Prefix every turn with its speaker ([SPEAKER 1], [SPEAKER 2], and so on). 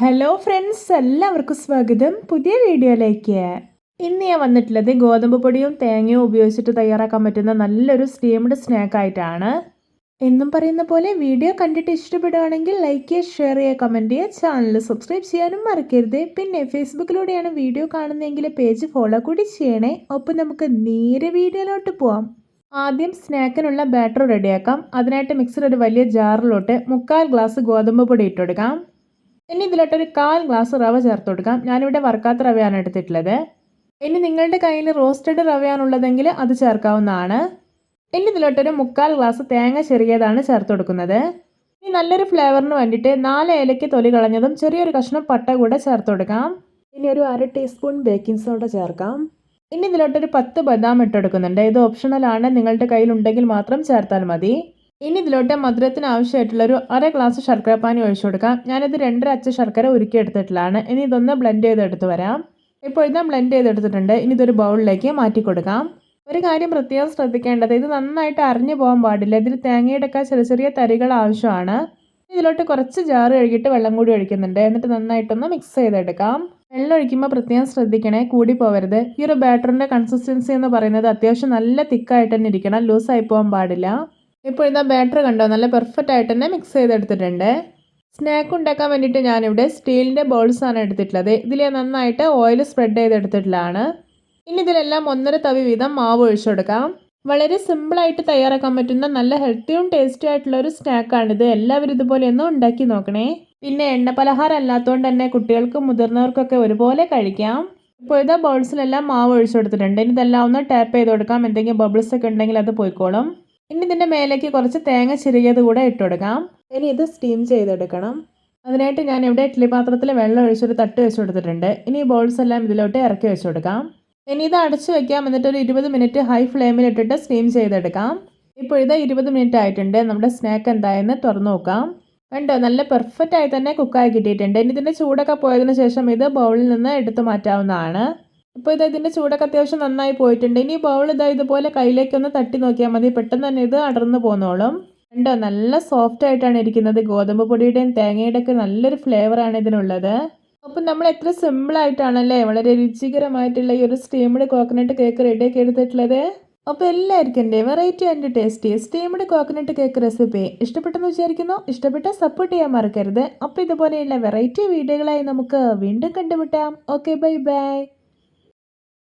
[SPEAKER 1] Hello friends എല്ലാവർക്കും സ്വാഗതം. പുതിയ വീഡിയോയിലേക്ക്. ഇന്ന് ഞാൻ വന്നിട്ടുള്ളത് ഗോതമ്പ് പൊടിയും തേങ്ങയും ഉപയോഗിച്ചിട്ട് തയ്യാറാക്കാൻ പറ്റുന്ന നല്ലൊരു സ്റ്റീംഡ് സ്നാക്ക് ആയിട്ടാണ്. എന്നും പറയുന്ന പോലെ വീഡിയോ കണ്ടിട്ട് ഇഷ്ടപ്പെടുകയാണെങ്കിൽ ലൈക്ക് ചെയ്യുക ഷെയർ ചെയ്യുക കമന്റ് ചെയ്യുക. ചാനൽ സബ്സ്ക്രൈബ് ചെയ്യാനും മറക്കരുത്. പിന്നെ ഫേസ്ബുക്കിലൂടെയാണ് വീഡിയോ കാണുന്നതെങ്കിൽ പേജ് ഫോളോ കൂടി ചെയ്യണേ. ഒപ്പം നമുക്ക് നേരെ വീഡിയോയിലോട്ട് പോവാം. ആദ്യം സ്നാക്കിനുള്ള ബാറ്റർ റെഡിയാക്കാം അതിനായിട്ട് മിക്സർ ഒരു വലിയ ജാറിലോട്ട് മുക്കാൽ ഗ്ലാസ് ഗോതമ്പ് പൊടി ഇട്ടെടുക്കാം. ഇനി ഇതിലോട്ടൊരു കാൽ ഗ്ലാസ് റവ ചേർത്ത് കൊടുക്കാം. ഞാനിവിടെ വറുക്കാത്ത റവയാണ് എടുത്തിട്ടുള്ളത്. ഇനി നിങ്ങളുടെ കയ്യിൽ റോസ്റ്റഡ് റവയാണുള്ളതെങ്കിൽ അത് ചേർക്കാവുന്നതാണ്. ഇനി ഇതിലോട്ടൊരു മുക്കാൽ ഗ്ലാസ് തേങ്ങ ചെറിയതാണ് ചേർത്ത് കൊടുക്കുന്നത്. ഇനി നല്ലൊരു ഫ്ലേവറിന് വേണ്ടിയിട്ട് നാല് ഏലയ്ക്ക് തൊലി കളഞ്ഞതും ചെറിയൊരു കഷ്ണം പട്ട കൂടെ ചേർത്ത് കൊടുക്കാം. ഇനി ഒരു അര ടീസ്പൂൺ ബേക്കിംഗ് സോഡ ചേർക്കാം. ഇനി ഇതിലോട്ടൊരു പത്ത് ബദാം ഇട്ടെടുക്കുന്നുണ്ട് ഇത് ഓപ്ഷണലാണ് നിങ്ങളുടെ കയ്യിലുണ്ടെങ്കിൽ മാത്രം ചേർത്താൽ മതി. ഇനി ഇതിലോട്ട് മധുരത്തിന് ആവശ്യമായിട്ടുള്ള ഒരു അര ഗ്ലാസ് ശർക്കര പാനി ഒഴിച്ചു കൊടുക്കാം. ഞാനിത് രണ്ടര അച്ച ശർക്കര ഉരുക്കി എടുത്തിട്ടുള്ളതാണ് ഇനി ഇതൊന്ന് ബ്ലെൻഡ് ചെയ്തെടുത്ത് വരാം. ഇപ്പോൾ ഇതാ ബ്ലെൻഡ് ചെയ്തെടുത്തിട്ടുണ്ട്. ഇനി ഇതൊരു ബൗളിലേക്ക് മാറ്റി കൊടുക്കാം. ഒരു കാര്യം പ്രത്യേകം ശ്രദ്ധിക്കേണ്ടത് ഇത് നന്നായിട്ട് അരിഞ്ഞു പോകാൻ പാടില്ല. ഇതിൽ തേങ്ങയുടെയൊക്കെ ചെറിയ ചെറിയ തരികൾ ആവശ്യമാണ്. ഇതിലോട്ട് കുറച്ച് ജാറ് കഴുകിയിട്ട് വെള്ളം കൂടി ഒഴിക്കുന്നുണ്ട്. എന്നിട്ട് നന്നായിട്ടൊന്ന് മിക്സ് ചെയ്തെടുക്കാം. വെള്ളം ഒഴിക്കുമ്പോൾ പ്രത്യേകം ശ്രദ്ധിക്കണേ കൂടി പോവരുത്. ഈ ഒരു ബാറ്ററിന്റെ കൺസിസ്റ്റൻസി എന്ന് പറയുന്നത് അത്യാവശ്യം നല്ല തിക്കായിട്ട് തന്നെ ഇരിക്കണം. ലൂസായി പോകാൻ പാടില്ല. ഇപ്പോൾ ഇതാ ബാറ്റർ കണ്ടോ? നല്ല പെർഫെക്റ്റ് ആയിട്ട് തന്നെ മിക്സ് ചെയ്തെടുത്തിട്ടുണ്ട്. സ്നാക്ക് ഉണ്ടാക്കാൻ വേണ്ടിയിട്ട് ഞാനിവിടെ സ്റ്റീലിന്റെ ബോൾസാണ് എടുത്തിട്ടുള്ളത്. ഇതിൽ നന്നായിട്ട് ഓയിൽ സ്പ്രെഡ് ചെയ്തെടുത്തിട്ടുള്ളതാണ്. ഇനി ഇതിലെല്ലാം ഒന്നര തവി വീതം മാവ് ഒഴിച്ചു കൊടുക്കാം. വളരെ സിമ്പിളായിട്ട് തയ്യാറാക്കാൻ പറ്റുന്ന നല്ല ഹെൽത്തിയും ടേസ്റ്റി ആയിട്ടുള്ള ഒരു സ്നാക്കാണിത് എല്ലാവരും ഇതുപോലെ ഒന്ന് ഉണ്ടാക്കി നോക്കണേ. പിന്നെ എണ്ണ പലഹാരം അല്ലാത്തതുകൊണ്ട് തന്നെ കുട്ടികൾക്കും മുതിർന്നവർക്കൊക്കെ ഒരുപോലെ കഴിക്കാം. ഇപ്പോൾ ഇതാ ബൗൾസിലെല്ലാം മാവ് ഒഴിച്ചു കൊടുത്തിട്ടുണ്ട്. ഇനി ഇതെല്ലാം ഒന്ന് ടാപ്പ് ചെയ്ത് കൊടുക്കാം. എന്തെങ്കിലും ബബിൾസ് ഒക്കെ ഉണ്ടെങ്കിൽ അത് പോയിക്കോളും. ഇനി ഇതിന്റെ മേലേക്ക് കുറച്ച് തേങ്ങ ചിരുകിയത് കൂടെ ഇട്ട് കൊടുക്കാം. ഇനി ഇത് സ്റ്റീം ചെയ്തെടുക്കണം. അതിനായിട്ട് ഞാൻ ഇവിടെ ഇഡ്ഡലി പാത്രത്തിൽ വെള്ളം ഒഴിച്ചൊരു തട്ട് വെച്ച് കൊടുത്തിട്ടുണ്ട്. ഇനി ഈ ബോൾസ് എല്ലാം ഇതിലോട്ട് ഇറക്കി വെച്ച് കൊടുക്കാം. ഇനി ഇത് അടച്ച് വെക്കാം. എന്നിട്ട് ഒരു ഇരുപത് മിനിറ്റ് ഹൈ ഫ്ലെയിമിൽ ഇട്ടിട്ട് സ്റ്റീം ചെയ്തെടുക്കാം. ഇപ്പോൾ ഇത് ഇരുപത് മിനിറ്റ് ആയിട്ടുണ്ട്. നമ്മുടെ സ്നാക്ക് എന്തായെന്ന് തുറന്നു നോക്കാം. കണ്ടോ? നല്ല പെർഫെക്റ്റ് ആയി തന്നെ കുക്കായി കിട്ടിയിട്ടുണ്ട്. ഇനി ഇതിന്റെ ചൂടൊക്കെ പോയതിന് ശേഷം ഇത് ബൗളിൽ നിന്ന് എടുത്തു മാറ്റാവുന്നതാണ്. ഇപ്പോൾ ഇത് ഇതിന്റെ ചൂടൊക്കെ അത്യാവശ്യം നന്നായി പോയിട്ടുണ്ട്. ഇനി ബൗൾ ഇതാ ഇതുപോലെ കയ്യിലേക്കൊന്ന് തട്ടി നോക്കിയാൽ മതി. പെട്ടെന്ന് തന്നെ ഇത് അടർന്നു പോന്നോളും. കണ്ടോ? നല്ല സോഫ്റ്റ് ആയിട്ടാണ് ഇരിക്കുന്നത്. ഗോതമ്പ് പൊടിയുടെയും തേങ്ങയുടെ ഒക്കെ നല്ലൊരു ഫ്ലേവറാണ് ഇതിനുള്ളത്. അപ്പം നമ്മൾ എത്ര സിമ്പിളായിട്ടാണല്ലേ വളരെ രുചികരമായിട്ടുള്ള ഈ ഒരു സ്റ്റീംഡ് കോക്കനട്ട് കേക്ക് റെഡിയാക്കി എടുത്തിട്ടുള്ളത്. അപ്പോൾ എല്ലാവർക്കും എന്റെ variety and tasty steamed coconut cake recipe ഇഷ്ടപ്പെട്ടെന്ന് വിചാരിക്കുന്നു. ഇഷ്ടപ്പെട്ട സപ്പോർട്ട് ചെയ്യാൻ മറക്കരുത്. അപ്പോൾ ഇതുപോലെയുള്ള വെറൈറ്റി വീഡിയോകളായി നമുക്ക് വീണ്ടും കണ്ടുമുട്ടാം. Okay bye bye